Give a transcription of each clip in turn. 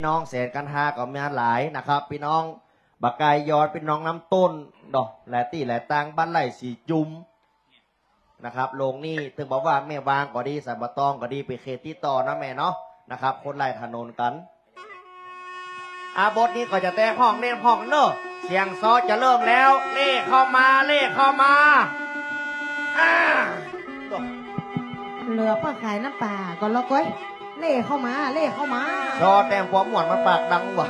พี่น้องเศษกันหาก็มีหลายนะครับ พี่น้องบักกายยอดพี่น้องน้ำต้นดอกแหลตี้แหลตางบ้านไร่สีจุมนะครับโรงนี้ถึงบอกว่าแม่วางก็ดีสัมปะตองก็ดีไปเขตที่ต่อนะแม่เนาะนะครับ คนไล่ถนนกัน อาบทนี้ก็จะแต่ห้องเล่นห้องเนอะเสียงซอจะเริ่มแล้ว เล่เข้ามาเล่เข้ามาเหลือป้าขายน้ำปลาก่อนแล้วก้อย เล่เข้ามาเล่เข้ามาซอแต่งความหวานมันปากดังว่ะ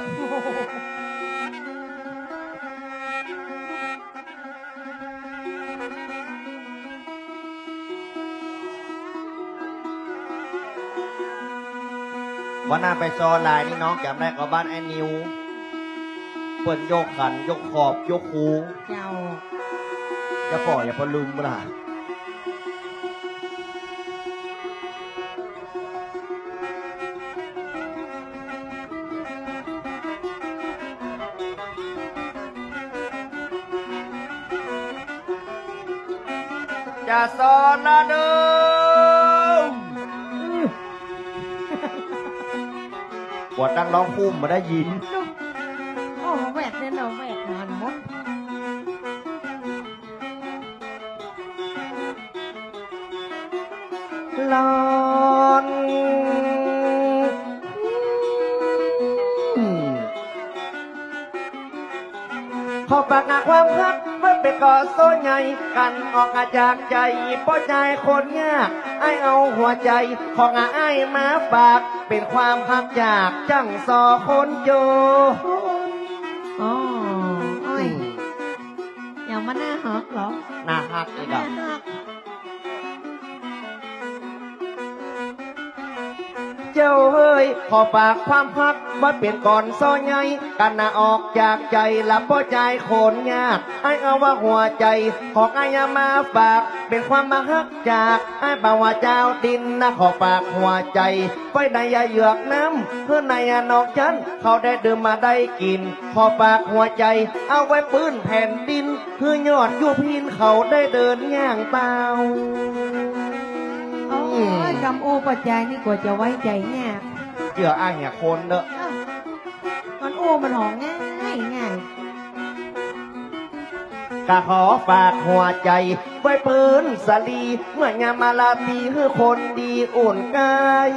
วันนั้นไปซอลายนี่น้องจำได้ก็บ้านไอ้นิวเปิดโยกขัน ยกขอบ ยกคูเจ้าอย่าปล่อยอย่าพอลืมล่ะจะ ร้องคุ้มมาได้ยิน โอ้แหวกเนี่ยเราแหวกนอนหมดลอนขอปากหนักความรัก เมื่อเป็นก่อโซใหญ่กันออกมาจากใจป้อใจคนยากไอเอาหัวใจของไอ้ายมาฝาก เป็นความพักจากจังสอคนโยอ๋ออ้อยอย่างมันน่าหักเหรอน่าฮักอีกน่าอะหัก จ้าเฮ้ยขอฝากความพักไว่าเปลี่ยนก่อนซ้อใหญ่กันน่ะออกจากใจละป้อใจโคนยากไอ้เอาว่าหัวใจ ของไอ้ยามาฝาก เป็นความมาฮักจากไอ้บ่าว่าเจ้าดินนะขอฝากหัวใจไว้ในยาเหยือกน้ำเพื่อในยานอกฉันเขาได้ดื่มมาได้กิน ขอฝากหัวใจ เอาไว้ปืนแผ่นดินเพื่อยอดยูพินเขาได้เดินย่างเปล่า คำโอ้ปัจจัยนี่กว่าจะไว้ใจเนี่ยากเจืออ้างเนี่ยคนเนอะเอ้ามันโอ้มันหองง่ายง่ายก็ขอฝากหัวใจ ไว้ปืนสลี เมื่อยามมาลาตีคือคนดีอุ่นกาย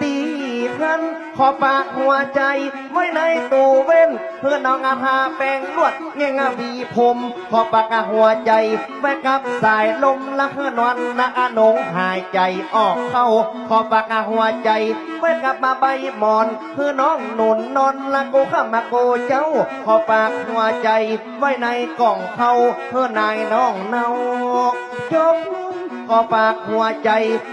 ตีขันขอฝากหัวใจ ไว้ในตู้เว้น เพื่อน้องอาภาแปลงลวดเงี้ยงาบีผมขอปากหัวใจไว้กับสายลมละเพื่อนอนนะอาหนงหายใจออกเข้าขอปากหัวใจไว้กับมาใบหมอนเพื่อน้องหนุนนอนละโกข้ามาโกเจ้าขอปากหัวใจไว้ในกล่องเขาเพื่อนายน้องเนาจบ ขอฝากหัวใจ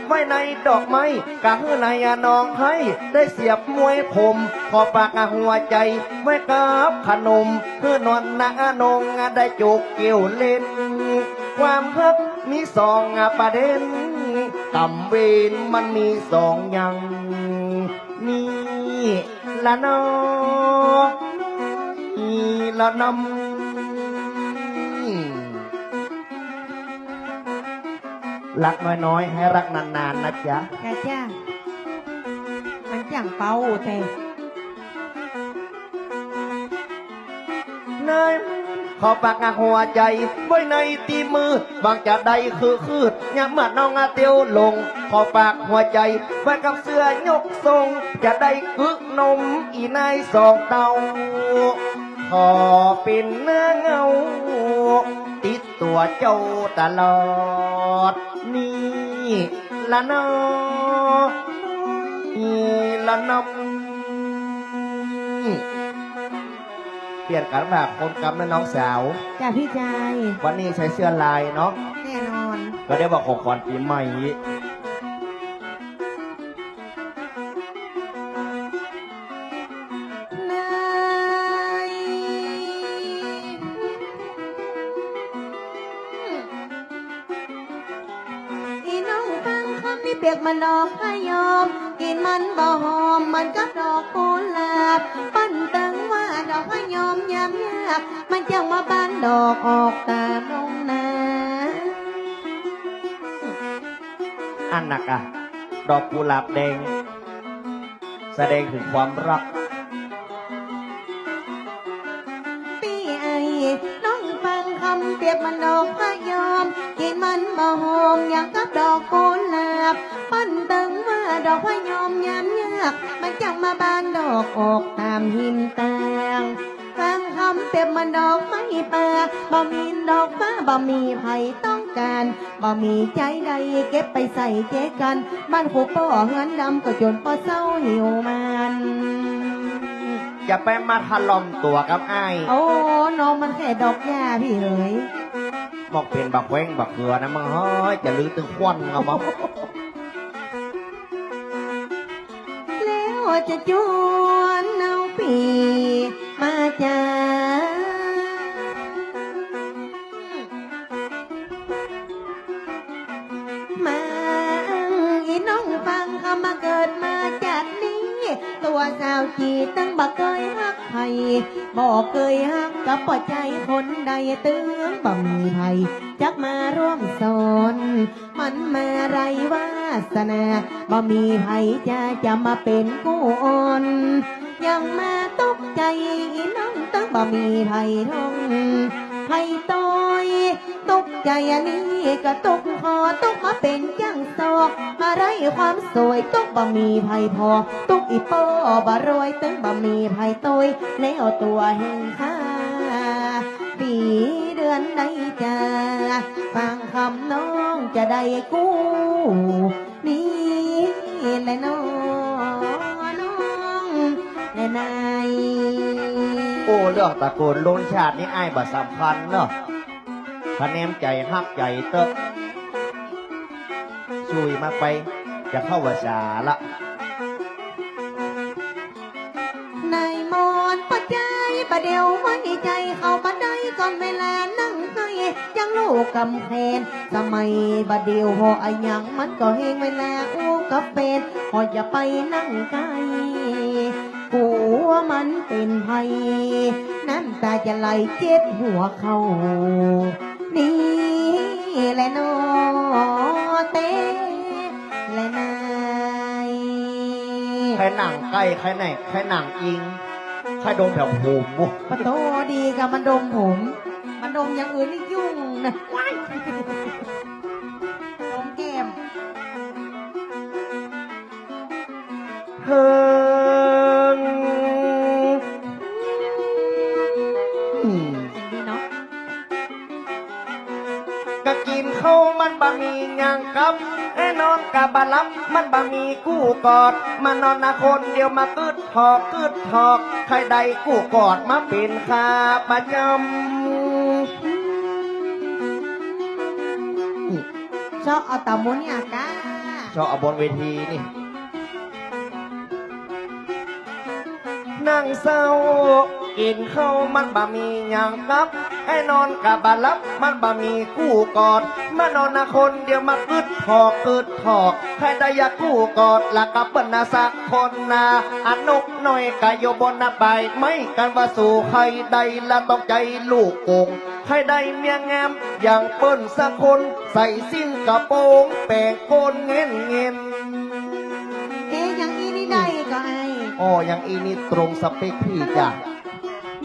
ไว้ในดอกไม้กะเฮือนายนองให้ได้เสียบมวยผมขอฝากหัวใจไว้กับขนมเพื่อนอนนานงได้จุกเกี่ยวเล่น ความเพิกมีสองประเด็นกำเวนมันมีสองอย่างนี่ละนอนี่ละนำ รักน้อยๆ ให้รักนานๆนะจ๊ะๆกะจ้ามันจังเป่าแต่เนยขอปากหัวใจ ไว้ในตีมือบางจะได้คือคืดยามเมื่อน้องอาเตียวลง ขอปากหัวใจ ไว้กับเสื้อยกทรง จะได้กึกนมอีนายสองเตาขอเป็นเนื้อเงา ติดตัวเจ้าตลอด นี่ละนอนี่ละนำเปลี่ยนกันแบบคนกำและน้องสาวจ้าพี่ชายวันนี้ใช้เสื้อลายเนาะแน่นอน ก็ได้บอกของขวัญปีใหม่ำยากมันจังว่าบ้านดอกออกตามลงนาอันหนักอะดอกกุหลาบแดง แสดงถึงความรักพี่ไอ้น้องฟังคำเปรียบมันดอกพะยอมกินมันบ่หอมอย่างกับดอกกุหลาบปั้นตึงว่าดอกพะยอมยามยาก มันจังมาบานดอกออกตามหินแตง ฟังคำเปรียบมันดอกไม้ป่าบ่มีดอกฟ้าบ่มีไผต้องการบ่มีใจใดเก็บไปใส่เจ๊กันบ้านผูป่อเฮือนดำก็จนป่อเศร้าหิวมันอย่าไปมาถล่มตัวกับไอ้ายโอ้น้องมันแค่ดอกหญ้าพี่เอ๋ยบอกเป็นบักแว้งบักเกลือนะมึงเฮ้ยจะลือตึงควันเอามาแล้วจะจวนเอาปี มาจามาอีน้องฟังคำมาเกิดมาจากนี้ ตัวสาวจีตั้งบักเคยฮักใครบอกเคยฮักกับปอใจคนใดเตื้อบ่มีไผจักมาร่วมสนมันมาไรวาสนาบ่มีไผจะจะมาเป็นกูอ่อนยังมาตก ใจน้องตั้งบ่มีไผท่องไผ่ต้อยตกใจอันนี้ก็ตกคอตกมาเป็นจังศอกมาไรความสวยตกบ่มีไผ่พอตกอีโปบ่รวยตึงบ่มีไผ่ต้อยแล้วตัวแห่งข้าปีเดือนใดจะฟังคำน้องจะได้กู้นี่แหละน้อง และนายโอ้เรื่องตะโกนโลนชาตินี่ไอ้ายบ่สำคัญเนาะคะแนนใจฮักใจเตอะช่วยมากไป จะเข้าวาสาละนายมอนปัจจัยประเดี๋ยวไว้ใจเข้ามาได้ก่อนเวลานั่งให้ยังลูกกำแพนสมัยบัดเดียวหออะหยังมันก็เฮงเวลาอู้กับเป็นหออย่าไปนั่งไกล กลัวมันเป็นภัยน้ำตาจะไหลเจ็ดหัวเขานี่แหละนอเต้และนายใครหนังใกล้ใครไหนใครหนังอิงใครโดนแถวหูมุปะโตดีกับมันดมผม มันดมอย่างอื่นนี่ยุ่งนะว้ายดมแก้มเฮิง หยังกับไอ้นอนกับบะลับมันบะมีกู้กอด มานอนนะคนเดียวมากึดถอกกึดถอก ใครใดกู้กอดมาเป็นข้าประจำชอบเอาตามุนเนี่ยก้าชอบเอาบนเวทีนี่นั่งเศร้า กินข้าวมันบะมีหยังกับให้นอนกับบะลับมันบะมีกู้กอดมานอนนะคนเดียวมากึดถอกกึดถอกใครได้อยากกู้กอดละกับเปิ้นนาสักคนนาอนุกหน่อยกายโยบนนาใบายไม่กันว่าสู่ใครใดละต้องใจลูกโกงใครได้เมียงามอย่างเปิ้นสักคนใส่สิ้นกระโปรงแปลงโกนเงินเงินเอ๊ะยังอีนี่ได้ก็ไออ๋อยังอีนี่ตรงสเปคพี่จ้ะ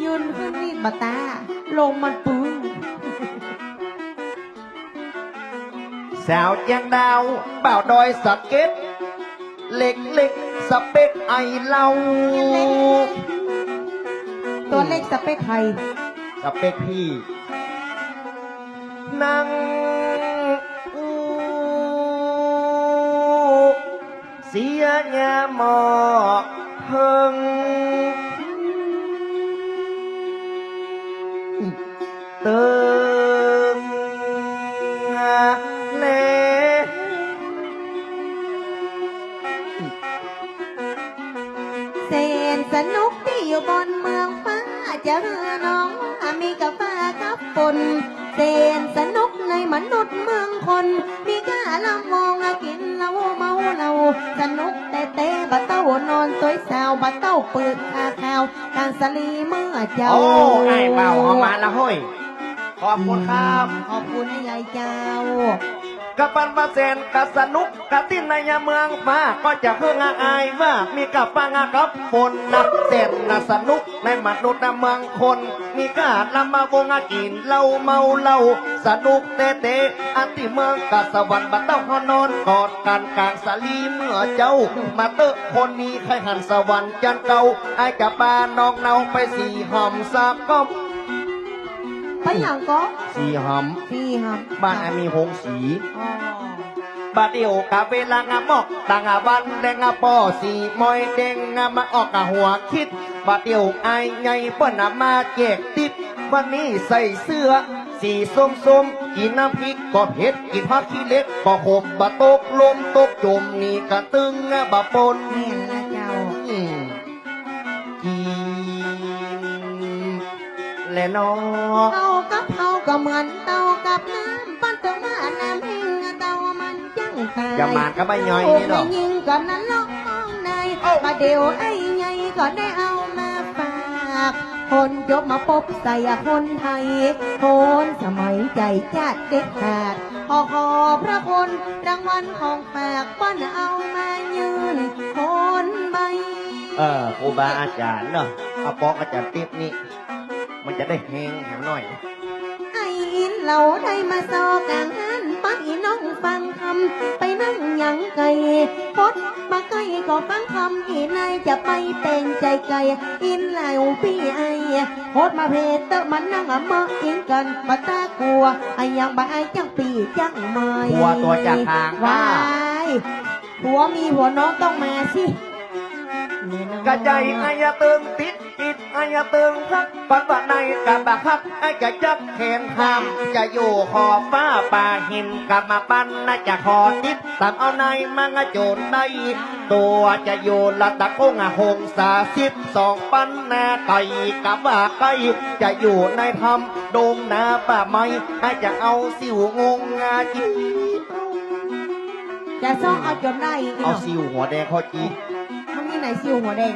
ยืนขึ้นนี่บาตา ลงมันปึ้งสาวแจงดาวเป่าวดอยสะเก็ตเล็กเล็กสเปคไอเราตัวเล็กสเปคใครสเปคพี่นั่งอู้เสียแง่หมอกเพิง เติมเลเซนสนุกที่อยู่บนเมืองฟ้าจะเรือน้องว่ามีกับฟ้ากับฝนเซนสนุกในมนุษย์เมืองคน มีกาลำมองอากินเหล้าเมาเหล้าสนุกแต่เตะบะเต้านอนตัวสาวบะเต้าเปิดคาข่าวการสลีเมื่อเจ้า โอ้ไอ้เบาเอามาละเฮ้ย ขอบคุณครับ ขอบคุณให้ยายเจ้ากะปันมาแสนกะสนุกกะติ้นในยามเมืองฟ้าก็จะเพื่องอายว่ามีกับปังกับฝนนักแสนน่ะสนุกในมนุษย์นะเมืองคน มีกาดลำมาวงอากินเหล้าเมาเหล้าสนุกเตเตอันที่เมืองกะสวรรค์บัดเต้าเขานอนกอดกันกลางสาลีเมื่อเจ้า มาเตอะคนนี้ใครหันสวรรค์จันเก่าไอ้กับปาน้องเนาไปสี่หอมสากก็ ไปอย่างก็สี่หอมพี่ครับบ้านไอ้มีหงสีอ๋อบาดเดียวกะเวลางามอกต่างอาวันแดงอาปอสีมอยเด้งงามาออกกะหัวคิดบาดเดียวไอายไงเปิ้นน่ะมาแจกติดวันนี้ใส่เสื้อสีส้มส้มๆกินน้ำพริกก็เผ็ดกินผักขี้เล็กก็ขมบะตกลมตกจมนี่กะตึงอะบะปน และนอเต่ากับเฮาก็เหมือนเต่ากับน้ำปั้นเต่ามาน้ำเฮงเต่ามันจังตายจะมานก็ไม่ย่อยโอ้นี่หรไม่อกยิงก่อนนั้นล็อกห้องในมาเดี๋ยวไอ้ไงก็ได้เอามาฝากคนจบมาพบใส่คนไทย คนสมัยใจจัดเด็ดขาดขอขอพระคนรางวัลของฝากปั้นเอามายืนคนใบ เออครูบาอาจารย์เนาะเอาปอกอาจารย์ติ๊บนี่ มันจะได้แหงแหงหน่อย ไอ้อินเราได้มาซอกลางหันปักอีน้องฟังคำไปนั่งหยังไก่พดมาไก่ก็ฟังคำอีนายจะไปเป็นใจไก่อินแล้วพี่ไอ้พดมาเพเตอมันนั่งอะมาอินกันมาตากลัวไอ้ยังบ่ไอ้จังปีจังไม่หัวตัวจากทางวายหัวมีหัวน้องต้องมาสิแน่นอนกระใจอายาเติงติ ดอิดอายาเติงฮักปันปะในกะบะฮักไอ้กะจักแขนหามจะอยู่ขอบฟ้าป่าหินกะมาปันน่าจะขอติดตามเอาในมังโจรในตัวจะอยู่ละตะโกงหงสาสิบสองปันนาไก่กะว่าไก่จะอยู่ในธรรมดงนาป่าไม้ไอ้จะเอาสิวงงงาจีจะซ่องเอาจนได้อีเอาเนาะสิวหัวแดงเขาจีมันมีไหนซิวหัวแดง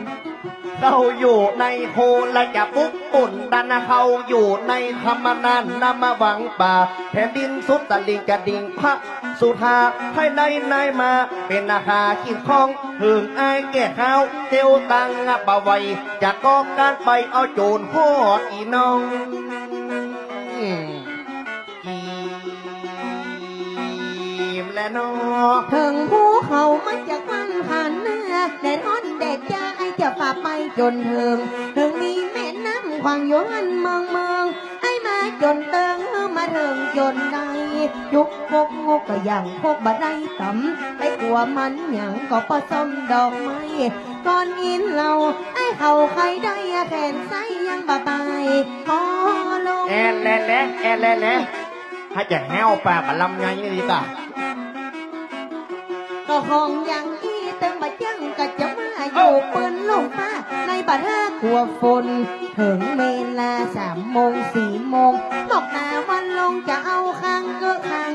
เราอยู่ในโคและจะปุ๊กปุ่นดันเขาอยู่ในธรรมนานนำมาวังป่าแผ่นดินสุดตะลิงกระดิ่งพระสุธาให้ในในมา เป็นอาคากินของหึงไอายแก่ข้าเตียวตังบะไวจะก่อการไปเอาโจรหอดอีน้องอืมกีมและนอถึงภูเขามันจะกลั้นผ่านเนื้อแดดร้อนแดดจ้า จะฝ่าไปจนถึงถึงมีแม่น้ำควางโยนเมืองเมืองไอมาจนเติงมาเถึงจนได้ยุกพกงกก็ยังพกบะได้ต่ำไปกลัวมันหยังก็ผสมดอกไม้ก่อนอินเราไอ้เขาใครได้แขนไซยังบะไปพอลงแอนแลแลแอนแลแลให้จะแห้วปากบะลำไงนี่ดีกว่าก็คงยังอีเติมบะจังก็จะมา อยู่ปืนลงฟ้าในบัดห้ากลัวฝนถึงเวลาสามโมงสี่โมงบอกหน้าวันลงจะเอาข้างก็ข้าง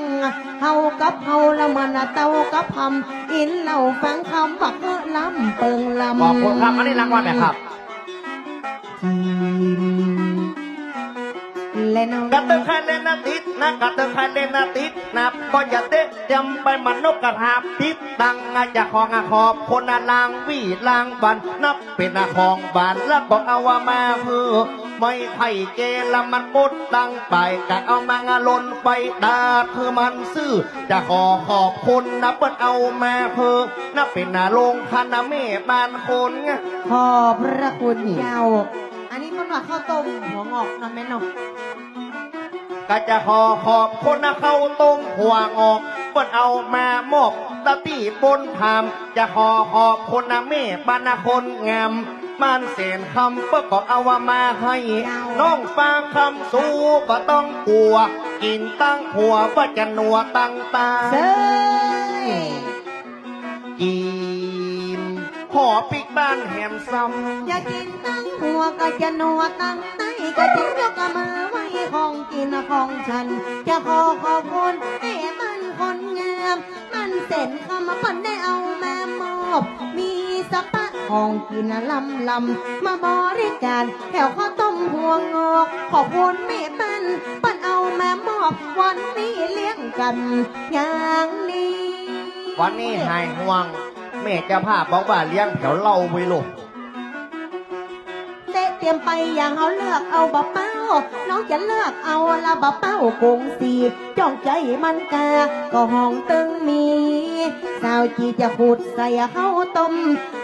เฮากับเฮาละมันน่ะเต้ากับพำอินเราฟังคำบักเออลำเปิงลำขอบคุณครับอันนี้รางวัลแบบครับที มและน้องกระตึกใครเล่นนาติดนะกระตึกใครเล่นนาติดนะก็อย่าเตะจำไปมันนกกระทาพิษตังอาจะของอาขอบคนอาลางวี่ลางบันนับเป็นอาของบานแล้วบอกเอาว่ามาเพื่อไม่ให้เกละมันบดตังไปกะเอามางาลนไปดาคือมันซื่อจะขอขอบคุณนะเปิดเอามาเพื่อนับเป็นนาลงคณะเมบานคนไงขอบพระคุณเจ้าอันนี้มันว่าข้าวต้มหัวงอกนะแม่นาะ ก็จะขอขอบคนเข้าต้มหัวงอกเปิ้นเอามามอบตะตี้บนพาม จะขอขอบคนนะแม่บรรณาคนงามมันเสียนคำเพื่อก็เอาว่ามาให้น้องฟังคำสู้ก็ต้องกลัว กินตั้งหัวว่าจะนัวตั้งตาเซ้กินหอปิกบ้านแหมซ้ำอยากินตั้งหัวก็จะนัวตั้งไตก็จะยกมือ ของกินของฉัน จะขอขอบคุณให้มันคนงาม มันเส้นคำพันได้เอามามอบ มีสปะของกินลำลำมาบริการแถวข้าวต้มหัวงอก ขอบคุณแม่ปันปันเอาแม่มอบ วันนี้เลี้ยงกัน อย่างนี้ วันนี้หายห่วงแม่เจะพาพบอกว่าเลี้ยงแถวเล่าไว้ลูกเตะเตรียมไปอย่างเอาเลือกเอาบะเป้า น้องจะเลือกเอาละบะเป้ากงสีจ้องใจมันกา ก็ห้องตึงมี สาวจีจะขูดใส่ข้าวต้ม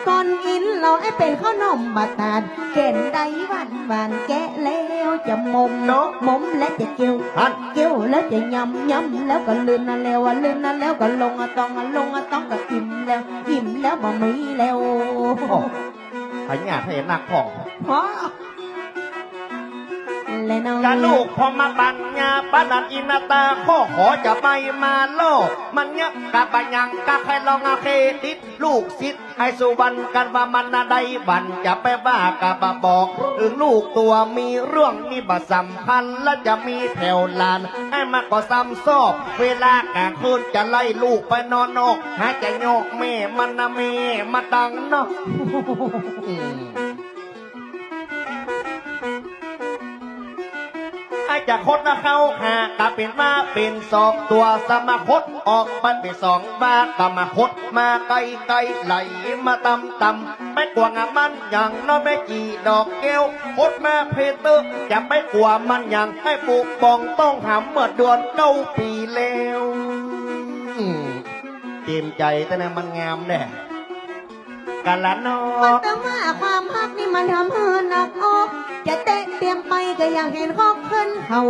ก่อนกินเราให้เป็นข้าวนมบาตาดเก่นใดหวานหวานแกะแล้วจะมมเนาะมมและจะเกี่ยวฮันเกี่ยวแล้วจะยำยำแล้วก็ลืนนั่นแล้วอะลืนนั่นแล้วก็ลงอะต้องอะลงอะต้องก็อิ่มแล้วอิ่มแล้วบ่มีแล้วโอ้พญาไทยนักของพอ และน้องกะลูกพอมาปัญญาปนัดอินาตาข้อขอจะไปมาโลกมันเนี้ยกะปัญญังกะใครลองอาเคติดลูกศิษย์ให้สุวรรณกันว่ามันนาได้บันจะไปบ้ากะบะบอกถึงลูกตัวมีเรื่องนี่บะสัมพันธ์และจะมีแถวลานให้มาก็ซ้ำซอบเวลากลางคืนจะไล่ลูกไปนอนนอกหาจะโยกแม่มันนะแม่มาดังเนาะ จะคดนะเข้าหากะเป็นมาเป็นสองตัวสมาคดออกปันเป็นสองบากะมาคดมาไกลไกลไหลมาตำตำไม่กลัวงามันอย่างน้อยไม่กี่ดอกแก้วคดมาเพเตอร์จะไม่กลัวมันอย่างให้ปลูกปองต้องหำเมื่อเดือนเก้าปีแล้วเตรียมใจแต่นั้นมันงามแน่กันละนอแต่ว่าความฮักนี่มันทำให้หนักอก จะเตะเตรียมไปก็อยากเห็นคอกขึ้นเขา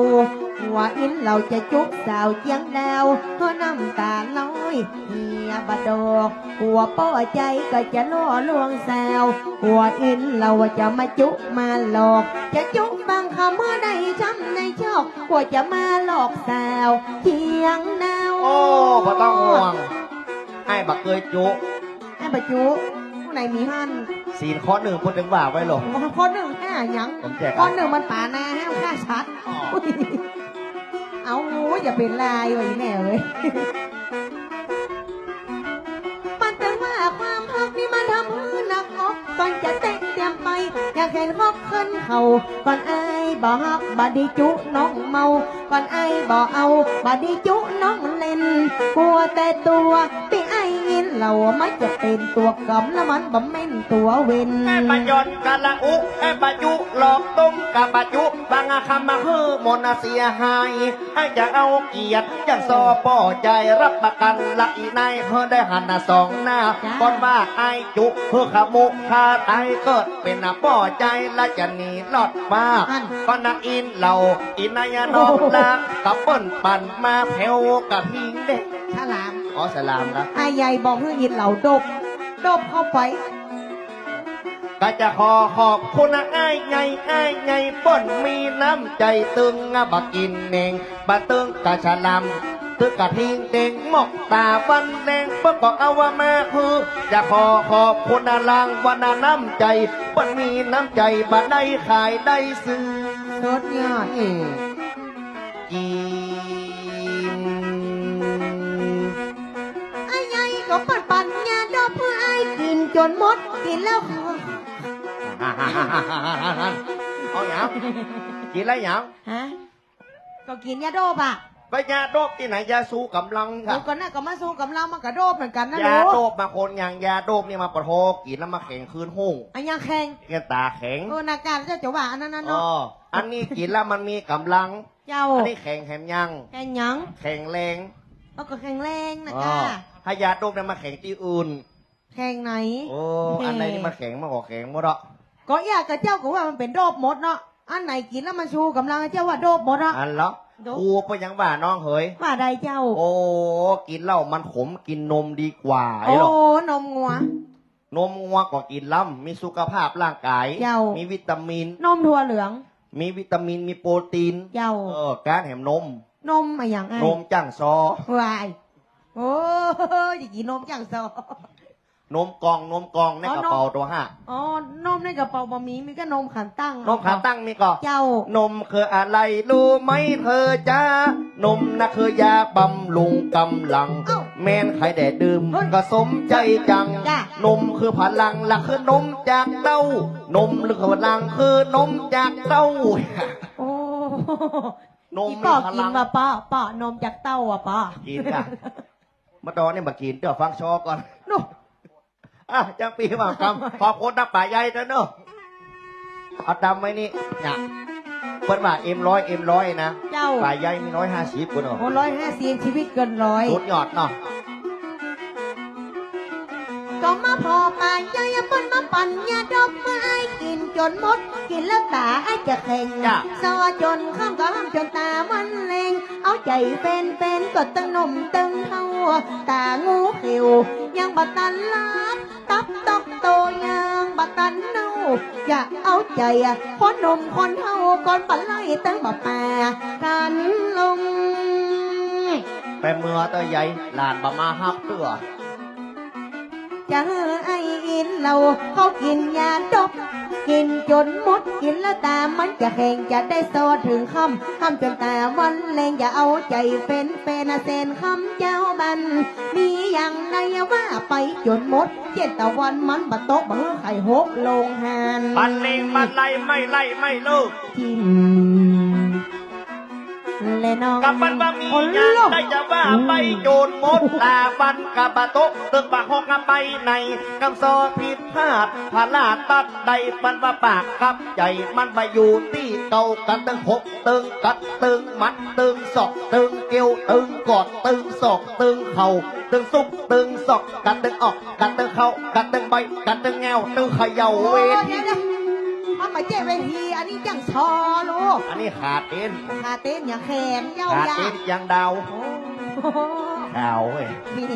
หัวอินเราจะจุกสาวเจียงดาวเพราะน้ำตาลอยเฮียบดอกหัวป้อใจก็จะล่อลวงสาวหัวอินเราจะมาจุมาหลอก จะจุบางคำเมื่อใดช้ำในชอกกว่าจะมาหลอกสาวเทียงดาวโอ้พอต้องห่วงไอ้บักเคยจุไอ้บจุผู้ ไหนมีหันศีลข้อหนึ่งพูดถึงว่าไว้หรอกข้อหนึ่งแค่หยังผมแจก ข้อหนึ่งมันป่านาแห้วค่าชัดอุ๊ยเอาอย่าเป็นลายไว้แน่เลยมันแต่ว่าความพักนี่มันทำให้หนักอกก่อนจะเตะเตรียมไป อยากเห็นฮอกขึ้นเขาก่อนไอ้บ่ฮักบาดีจุน้องเมา ก่อนไอ้บ่เอาบาดีจุน้องเล่นกลัวแต่ตัวที่ไอ้ยิน เราไม่จะเป็นตัวกำแล้วมันบ่แม่นตัวเว้นไอ้ปะยอนกะละอุไอ้ปะยุหลอกต้มกะปะจุบางอาคำมาคือมนต์เสียหายไอ้จะเอาเกียรติอย่างซอป่อใจรับประกันละอีนายเพื่อได้หันหน้าสองหน้าจ้าก่อนว่าไอ้จุเพื่อขมุคาตายเกิดเป็นหน้าป่อใจและจะหนีรอดมาอันก็นักอินเหล่าอินายนองลากับเปิ้นปั่นมาแผ่วกับพิงเด็กฉลาม อ๋อสลามนะไอ้ใหญ่บอกให้ยินเหล่าดบ ดบเข้าไป ก็จะขอขอบคุณนะไอ้ายไงไอ้ายไงเปิ้นมีน้ำใจตึงอะบักกินเองบะตึงกะฉลามตึกกะทิงเด้งหมกตาวันแดงเปิ้นบอกเอาว่าแม่คือ จะขอขอบคุณนะลางวันนะน้ำใจเปิ้นมีน้ำใจบัได้ขายได้ซื้อสุดยอดอืมกิ จนหมดกินแล้วเอาหยังกินอะไรหยังฮะก็กินยาโดบอะไปยาโดบที่ไหนยาสู้กำลังคแล้รัวบก็น่าก็มาสู้กับเรามันก็โดบเหมือนกันนะยาลูโดกบมาคนอย่างยาโดบนี่มาปะโทกินแล้วมาแข็งคืนหุ่งอันยังแข่งแกตาแข็งเออนาการจะจะว่าอันนั้นนะอ๋เนาะออันนี้กินแล้วมันมีกำลังเจ้าอันนี้แข็งแหมยังแข่งหยังแข็งแรงแล้วก็แข่งแรงนะอ๋อก้าถ้ายาโดบเนี่ยมาแข็งที่อื่น แข่งไหน โอ้อันไหนนี่มาแข็งมากกว่าแข็งหมดอะก็อยากกับเจ้าก็ว่ามันเป็นโดบหมดเนาะ อันไหนกินแล้วมันชูกำลังเจ้าว่าโดบหมดอะอันละโดบกูไปยังว่าน้องเฮ้ยว่าใดเจ้า โอ้กินเหล้ามันขมกินนมดีกว่าไอ้โอ้หรอกนมงัว นมงัวก็กินล้ำมีสุขภาพร่างกาย เจ้ามี มีวิตามิน นมถั่วเหลืองมีวิตามินมีโปรตีนเจ้า เออการแหมนม นมอะอย่างไงนมจังซอวายโอ้ยกินนมจังซอ นมกองนมกองในอ๋อกระนมเป๋าตัวห้าอ๋อนมในกระเป๋าบะหมี่มีก็นมขันตั้งนมขาตั้งมีก็เจ้า นมคืออะไรรู้ไหมเธอจ้านมนะคือยาบำรุงกำลัง เอ้าแม่นใครแดดดื่มเฮ้ยก็สมใจจัง จ้ะ นมคือพลังและคือนมจากเต้านมหรือพลังคือนมจากเต้า โอ้นมอีป้อพกินลังว่าป้าป้านมจากเต้าอะป้ากินกะมาตอนนี้มากินเดี๋ยวฟังชอก่อนโน่ อะจังปีว่าคำขอบคุณนักป่าใหญ่เถอะเนอะเอาดำไว้นี่เนี่ยเพิ่นว่าเอ็มร้อยเอ็มร้อยนะเจ้าป่าใหญ่มีร้อยห้าสิบคนเนอะโอ้ร้อยห้าสิบชีวิตเกินร้อยสุดยอดเนาะก็มาพอป่านยายปั้นมาปั่นยาดอกไม้กิน จนหมด กินแล้วตาไอ้จะแข็งจ้ะ ซอจนข้ามก็ห้ามจนตามันเลงเอาใจเป็นเป็นก็ตั้งนมตึงเท่าตางูเขียวยังบัตันลาดตับตอกโตยังบัตันเน่าอยากเอาใจอะคนหนมคนเท่าก่อนปันไล่ตั้งบ่ป่ากันลง ไปเมื่อเตอใหญ่หลานบามาฮับเตื้อ จะไออินเราเขากินยาดกกินจนหมดกินแล้วตามันจะแข็งจะได้โซถึงคำคำจนตาวันแรงอย่าเอาใจเป็นเป็นเซนคำเจ้าบัน มีอย่างไรว่าไปจนหมดเจ็ดตะวันมันบัดตกบังไข่หกลงหานบันเลงบันไลไม่ไล่ไม่เลิกทิม และน้องกับมันว่ามีอยางได้จะว่าไปโจรหมดตาบันกับบะตกตึกปากหอกกับไปในกำซอผิดพลาดพลาดตัดใดมันว่าปากกับใจมันไปอยู่ที่เก่ากันตึงหกตึงกัดตึงมัดตึงศอกตึงเกลียวตึงกอดตึงศอกตึงเข่าตึงซุกตึงศอกกัดตึงออกกัดตึงเข่ากัดตึงใบกัดตึงแงวตึงเขย่าเวยเดี๋ทียวนะเอามาเจ๊เวที อันนี้จังชอลูกอันนี้ขาดเอ็นขาเต้นอย่างแขนเย้าขาดยาเอ็นยังดาวโอ้โหขาวเว้ย นี่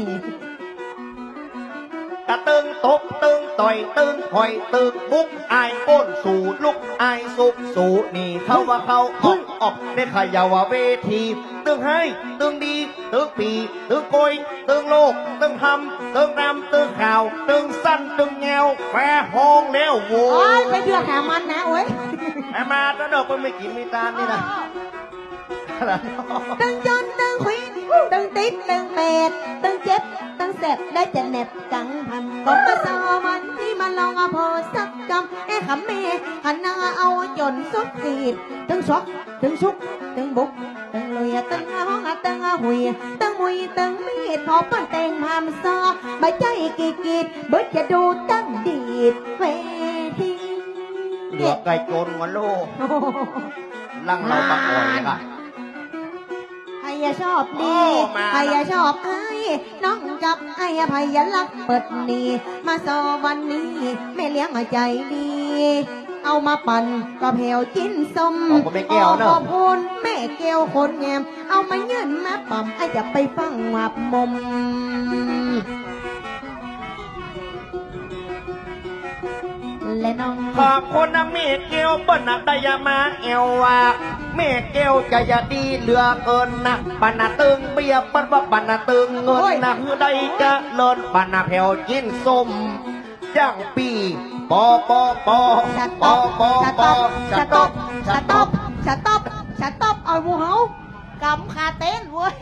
กระตึงตบตึงต่อยตึงหอยตึงบุกอายก้นสู่ลุกอายสุกสู่นี่เขาว่าเขาออกออกได้ขยาวเวทีตึงให้ตึงดีตึงปีตึงโกยตึงโลกตึงทำตึงรำตึงข่าวตึงสั้นตึงแงวแฝห้องแล้วโว้โอ้ยยไปเดือดหามันนะโอ้ยแม่มาตะดอกมันไม่กินมีตาลนี่นะตึงจนตึงควินตึงติดตึงเป็ดตึงเจ็บ ตึงเสบได้จะเหน็บกังทำก็มาสอวันที่มาลองเอาพอสักกำเอ้ขำเมหันหน้าเอาจนสุดขีดตึงช็อกตึงชุกตึงบุกตึงลุยตึงห้องตึงหุยตึงหุยตึงมีดพอปั้นเต็งหามซอใบใจกีดกีดเบิดจะดูตั้งดีดเวทีเหลือไก่โจรงันโลกโอ้โหลังเราปะอ่อยค่ะใครอย่าชอบดีโอ้มาใครอย่าชอบไอ้ น้องกับไอ้อภัยอย่าลักเปิดหนีมาสอวันนี้แม่เลี้ยงใจดี เอามาปั่นก็แผวจิ้นส้มขอบคุณแม่แก้วเนอะ ขอบคุณแม่แก้วคนแงม เอามายื่นมาปั่มไอ้จะไปฟังวับมม และน้องขอบคุณนะเมฆเกลปนัดดยามาเอวว่า เมฆเกลจะอยาดีเหลือเกินนะปนาตึงเบียบปันว่าปนาตึงเงินนะคือได้จะเลินปนาแผ่วจินส้มย่างปีปอปอปอสปต็ออปปอสปต็ออปสสต็ต็ออปปสต็อปสต็อปสต็อปเอาหมูเฮากำคาเต้นเว้ย